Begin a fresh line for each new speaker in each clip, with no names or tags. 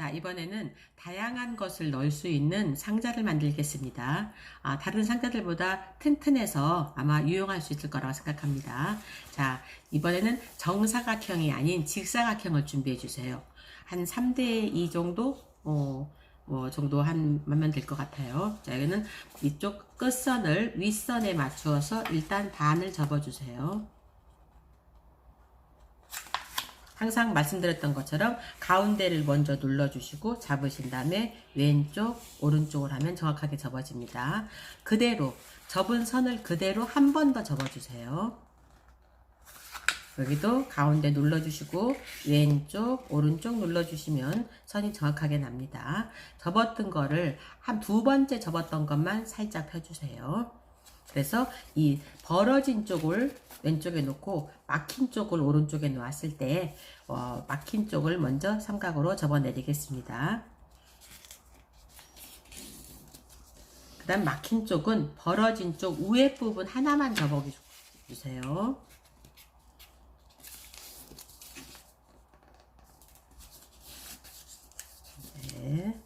자, 이번에는 다양한 것을 넣을 수 있는 상자를 만들겠습니다. 아, 다른 상자들보다 튼튼해서 아마 유용할 수 있을 거라고 생각합니다. 자, 이번에는 정사각형이 아닌 직사각형을 준비해 주세요. 한 3대 2 정도? 어, 뭐 정도 한 만면 될 것 같아요. 자, 여기는 이쪽 끝선을 윗선에 맞추어서 일단 반을 접어주세요. 항상 말씀드렸던 것처럼 가운데를 먼저 눌러주시고 잡으신 다음에 왼쪽, 오른쪽을 하면 정확하게 접어집니다. 그대로 접은 선을 그대로 한 번 더 접어주세요. 여기도 가운데 눌러주시고 왼쪽, 오른쪽 눌러주시면 선이 정확하게 납니다. 접었던 거를 한 두 번째 접었던 것만 살짝 펴주세요. 그래서 이 벌어진 쪽을 왼쪽에 놓고 막힌 쪽을 오른쪽에 놓았을 때 어, 막힌 쪽을 먼저 삼각으로 접어내리겠습니다. 그 다음 막힌 쪽은 벌어진 쪽 위에 부분 하나만 접어주세요. 네.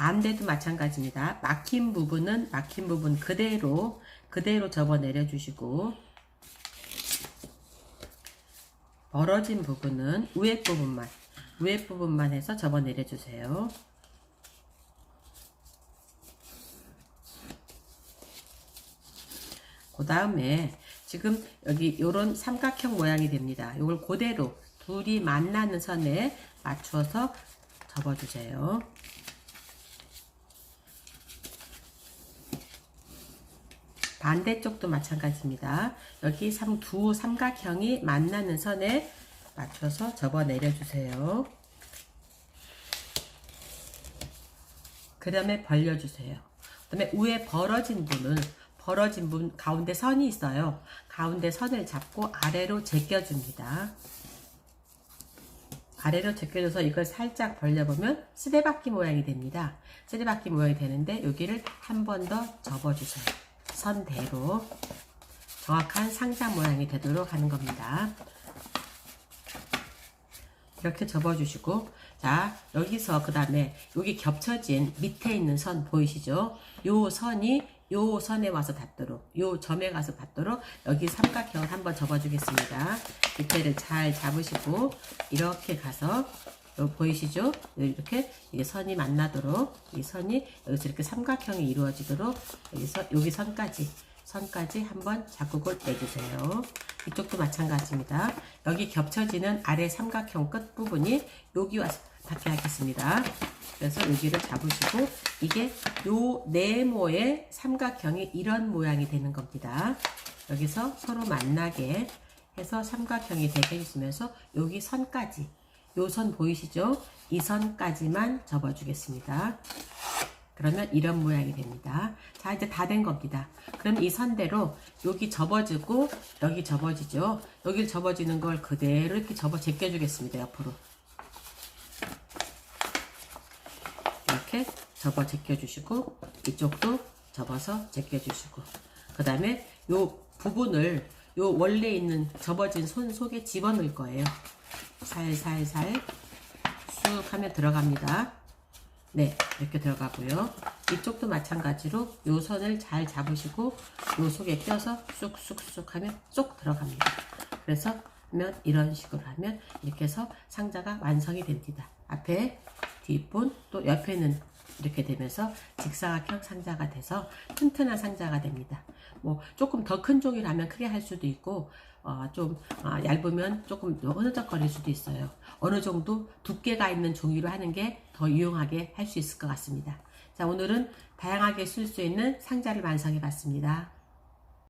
반대도 마찬가지입니다. 막힌 부분은 막힌 부분 그대로 그대로 접어 내려 주시고 벌어진 부분은 위에 부분만 위에 부분만 해서 접어 내려 주세요. 그 다음에 지금 여기 요런 삼각형 모양이 됩니다. 이걸 그대로 둘이 만나는 선에 맞추어서 접어주세요. 반대쪽도 마찬가지입니다. 여기 삼, 두 삼각형이 만나는 선에 맞춰서 접어 내려주세요. 그 다음에 벌려주세요. 그 다음에 위에 벌어진 분은 벌어진 분 가운데 선이 있어요. 가운데 선을 잡고 아래로 제껴줍니다. 아래로 제껴줘서 이걸 살짝 벌려보면 쓰레받기 모양이 됩니다. 쓰레받기 모양이 되는데 여기를 한 번 더 접어주세요. 선대로 정확한 상자 모양이 되도록 하는 겁니다. 이렇게 접어주시고 자 여기서 그 다음에 여기 겹쳐진 밑에 있는 선 보이시죠? 요 선이 요 선에 와서 닿도록 요 점에 가서 닿도록 여기 삼각형을 한번 접어주겠습니다. 밑에를 잘 잡으시고 이렇게 가서 보이시죠? 이렇게 이게 선이 만나도록 이 선이 여기서 이렇게 삼각형이 이루어지도록 여기서 여기 선까지 선까지 한번 자국을 내주세요. 이쪽도 마찬가지입니다. 여기 겹쳐지는 아래 삼각형 끝 부분이 여기 와서 닿게 하겠습니다. 그래서 여기를 잡으시고 이게 요 네모의 삼각형이 이런 모양이 되는 겁니다. 여기서 서로 만나게 해서 삼각형이 되게 해주면서 여기 선까지 요 선 보이시죠? 이 선까지만 접어주겠습니다. 그러면 이런 모양이 됩니다. 자, 이제 다 된 겁니다. 그럼 이 선대로 여기 접어지고 여기 접어지죠? 여기 접어지는 걸 그대로 이렇게 접어 제껴주겠습니다. 옆으로. 이렇게 접어 제껴주시고 이쪽도 접어서 제껴주시고 그 다음에 요 부분을 요 원래 있는 접어진 손 속에 집어넣을 거예요. 살살살 쑥 하면 들어갑니다. 네, 이렇게 들어가고요. 이쪽도 마찬가지로 요 선을 잘 잡으시고 요 속에 껴서 쑥쑥쑥 하면 쏙 들어갑니다. 그래서 하면 이런 식으로 하면 이렇게 해서 상자가 완성이 됩니다. 앞에 뒷분 또 옆에는 이렇게 되면서 직사각형 상자가 돼서 튼튼한 상자가 됩니다. 뭐 조금 더 큰 종이라면 크게 할 수도 있고 어, 좀 어, 얇으면 조금 흐느적거릴 수도 있어요. 어느 정도 두께가 있는 종이로 하는 게 더 유용하게 할 수 있을 것 같습니다. 자 오늘은 다양하게 쓸 수 있는 상자를 완성해 봤습니다.